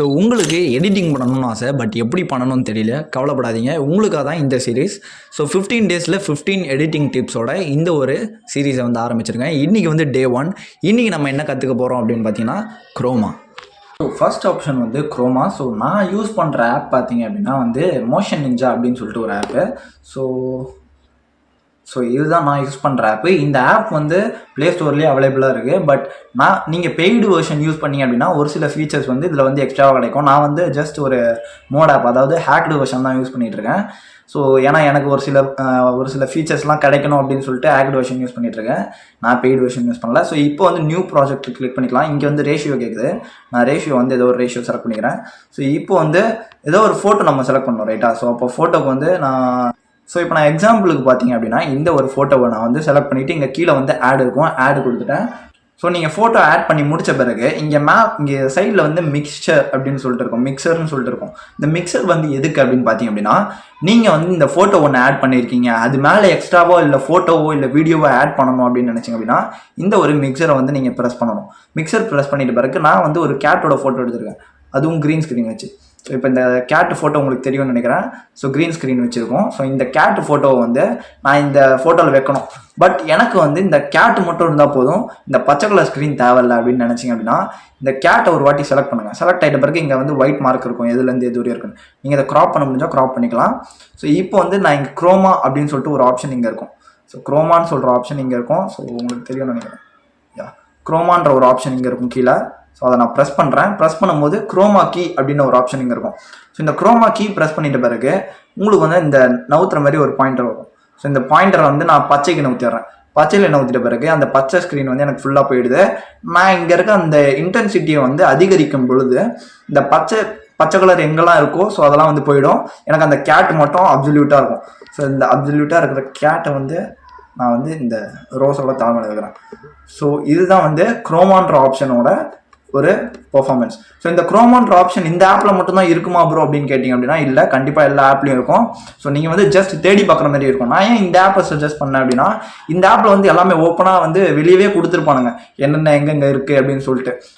So உங்களுக்கு editing பண்ணணும்னு ஆசை பட் எப்படி பண்ணணும்னு தெரியல. கவலைப்படாதீங்க. உங்களுக்காக தான் இந்த சீரீஸ் ஸோ ஃபிஃப்டீன் டேஸில் ஃபிஃப்டீன் எடிட்டிங் டிப்ஸோட இந்த ஒரு சீரீஸை வந்து ஆரம்பிச்சிருக்கேன். இன்றைக்கி வந்து டே ஒன் இன்றைக்கி நம்ம என்ன கற்றுக்க போகிறோம் அப்படின்னு பார்த்தீங்கன்னா க்ரோமா ஸோ ஃபஸ்ட் ஆப்ஷன் வந்து க்ரோமா ஸோ நான் யூஸ் பண்ணுற ஆப் பார்த்தீங்க அப்படின்னா வந்து மோஷன் நிஞ்சா அப்படின்னு சொல்லிட்டு ஒரு ஆப்பு ஸோ ஸோ இதுதான் நான் யூஸ் பண்ணுற ஆப்பு இந்த ஆப் வந்து ப்ளே ஸ்டோர்லேயே அவைலபிளாக இருக்குது பட் நான் நீங்கள் பெய்டு வெர்ஷன் யூஸ் பண்ணீங்க அப்படின்னா ஒரு சில ஃபீச்சர்ஸ் வந்து இதில் வந்து எக்ஸ்ட்ராவாக கிடைக்கும். நான் வந்து ஜஸ்ட் ஒரு மோட் ஆப் அதாவது ஹேக்டு வெர்ஷன் தான் யூஸ் பண்ணிகிட்ருக்கேன் ஸோ ஏன்னா எனக்கு ஒரு சில ஒரு சில ஃபீச்சர்ஸ்லாம் கிடைக்கணும் அப்படின்னு சொல்லிட்டு ஹேக்டு வெர்ஷன் யூஸ் பண்ணிகிட்ருக்கேன் இருக்கேன். நான் பெய்டு வெர்ஷன் யூஸ் பண்ணல. ஸோ இப்போ வந்து நியூ ப்ராஜெக்ட் கிளிக் பண்ணிக்கலாம். இங்கே வந்து ரேஷியோ கேட்குது நான் ரேஷியோ வந்து ஏதோ ஒரு ரேஷியோ செலக்ட் பண்ணிக்கிறேன். ஸோ இப்போ வந்து ஏதோ ஒரு ஃபோட்டோ நம்ம செலக்ட் பண்ணோம் ரைட்டா ஸோ அப்போ ஃபோட்டோக்கு வந்து நான் ஸோ இப்போ நான் எக்ஸாம்பிளுக்கு பார்த்தீங்க அப்படின்னா இந்த ஒரு ஃபோட்டோவை நான் வந்து செலக்ட் பண்ணிவிட்டு இங்கே கீழே வந்து ஆட் இருக்கும். ஆட் கொடுத்துட்டேன். ஸோ நீங்கள் ஃபோட்டோ ஆட் பண்ணி முடித்த பிறகு இங்கே மேப் இங்கே சைடில் வந்து மிக்சர் அப்படின்னு சொல்லிட்டு இருக்கும். மிக்சர்னு சொல்லிட்டு இருக்கும். இந்த மிக்சர் வந்து எதுக்கு அப்படின்னு பார்த்தீங்க அப்படின்னா நீங்கள் வந்து இந்த ஃபோட்டோ ஒன்று ஆட் பண்ணியிருக்கீங்க அது மேலே எக்ஸ்ட்ராவோ இல்லை ஃபோட்டோவோ இல்லை வீடியோவோ ஆட் பண்ணணும் அப்படின்னு நினச்சிங்க அப்படின்னா இந்த ஒரு மிக்சரை வந்து நீங்கள் ப்ரெஸ் பண்ணணும். மிக்சர் ப்ரெஸ் பண்ணிட்ட பிறகு நான் வந்து ஒரு கேட்டோட ஃபோட்டோ எடுத்திருக்கேன். அதுவும் க்ரீன் ஸ்க்ரீன் வச்சு. ஸோ இப்போ இந்த கேட் ஃபோட்டோ உங்களுக்கு தெரியும்னு நினைக்கிறேன். ஸோ க்ரீன் ஸ்க்ரீன் வச்சுருக்கோம். ஸோ இந்த கேட் ஃபோட்டோவை வந்து நான் இந்த ஃபோட்டோவில் வைக்கணும். பட் எனக்கு வந்து இந்த கேட் மட்டும் இருந்தால் போதும். இந்த பச்சை கலர் ஸ்க்ரீன் தேவையில்லை அப்படின்னு நினச்சிங்க அப்படின்னா இந்த கேட்டை ஒரு வாட்டி செலக்ட் பண்ணுங்கள் செலக்ட் ஆகிட்ட பிறகு இங்கே வந்து ஒயிட் மார்க் இருக்கும். எதுலேருந்து எது வரையும் இருக்குன்னு. நீங்கள் இதை க்ராப் பண்ண முடிஞ்சால் க்ராப் பண்ணிக்கலாம். ஸோ இப்போ வந்து நான் இங்கே க்ரோமா அப்படின்னு சொல்லிட்டு ஒரு ஆப்ஷன் இங்கே இருக்கும். ஸோ க்ரோமான்னு சொல்கிற ஆப்ஷன் இங்கே இருக்கும். ஸோ உங்களுக்கு தெரியும்னு நினைக்கிறேன். யா க்ரோமான்ற ஒரு ஆப்ஷன் இங்கே இருக்கும் கீழே. ஸோ அதை நான் ப்ரெஸ் பண்ணுறேன் ப்ரெஸ் பண்ணும்போது குரோமா கீ அப்படின்னு ஒரு ஆப்ஷன் இங்கே இருக்கும். ஸோ இந்த குரோமா கீ ப்ரெஸ் பண்ணிட்ட பிறகு உங்களுக்கு வந்து இந்த நவுத்துற மாதிரி ஒரு பாயிண்டர் வரும். ஸோ இந்த பாயிண்டரை வந்து நான் பச்சைக்கு நவுத்திடுறேன். பச்சையில் நவுத்திட்ட பிறகு அந்த பச்சை ஸ்க்ரீன் வந்து எனக்கு ஃபுல்லாக போயிடுது. நான் இங்கே இருக்க அந்த இன்டென்சிட்டியை வந்து அதிகரிக்கும் பொழுது இந்த பச்சை பச்சை கலர் எங்கெல்லாம் இருக்கோ ஸோ அதெல்லாம் வந்து போயிடும். எனக்கு அந்த கேட் மட்டும் அப்சல்யூட்டாக இருக்கும். ஸோ இந்த அப்சல்யூட்டாக இருக்கிற கேட்டை வந்து நான் வந்து இந்த ரோஸோட தாழ்மையில் இருக்கிறேன். ஸோ இதுதான் வந்து குரோமான்ற ஆப்ஷனோட ஒரு பெர்ஃபார்மன்ஸ் ஸோ இந்த குரோமோன்ற ஆப்ஷன் இந்த ஆப்பில் மட்டும்தான் இருக்குமா ப்ரோ அப்படின்னு கேட்டிங்க அப்படின்னா இல்லை. கண்டிப்பாக எல்லா ஆப்லையும் இருக்கும். ஸோ நீங்கள் வந்து ஜஸ்ட் தேடி பார்க்குற மாதிரி இருக்கும். நான் ஏன் இந்த ஆப்பை சஜஸ்ட் பண்ணேன் அப்படின்னா இந்த ஆப்பில் வந்து எல்லாமே ஓப்பனாக வந்து வெளியவே கொடுத்துருப்பானுங்க. என்னென்ன எங்கெங்கே இருக்குது அப்படின்னு சொல்லிட்டு.